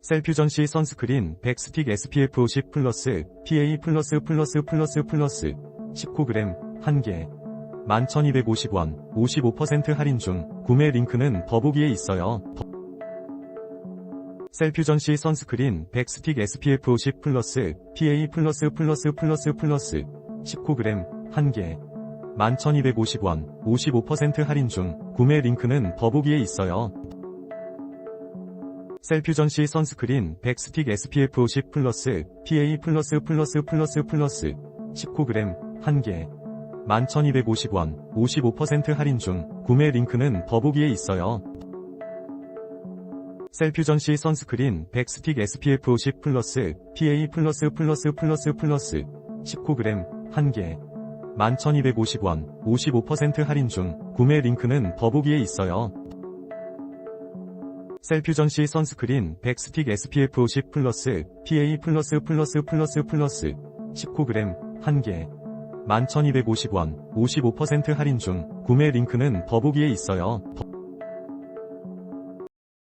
셀퓨전시 선스크린 100스틱 SPF 50 플러스 PA 플러스 플러스 플러스 플러스 19g 1개 11,250원 55% 할인 중 구매 링크는 더보기에 있어요. 셀퓨전시 선스크린 100스틱 SPF 50 플러스 PA 플러스 플러스 플러스 플러스 19g 1개 11,250원 55% 할인 중 구매 링크는 더보기에 있어요. 셀퓨전시 선스크린 100스틱 SPF 50 플러스 PA 플러스 플러스 플러스 플러스 19g 1개 11,250원 55% 할인 중 구매 링크는 더보기에 있어요. 셀퓨전시 선스크린 100스틱 SPF 50 플러스 PA 플러스 플러스 플러스 플러스 19g 1개 11,250원 55% 할인 중 구매 링크는 더보기에 있어요. 셀퓨전시 선스크린 100스틱 SPF 50 플러스 PA 플러스 플러스 플러스 플러스 19g 1개 11,250원 55% 할인 중 구매 링크는 더보기에 있어요.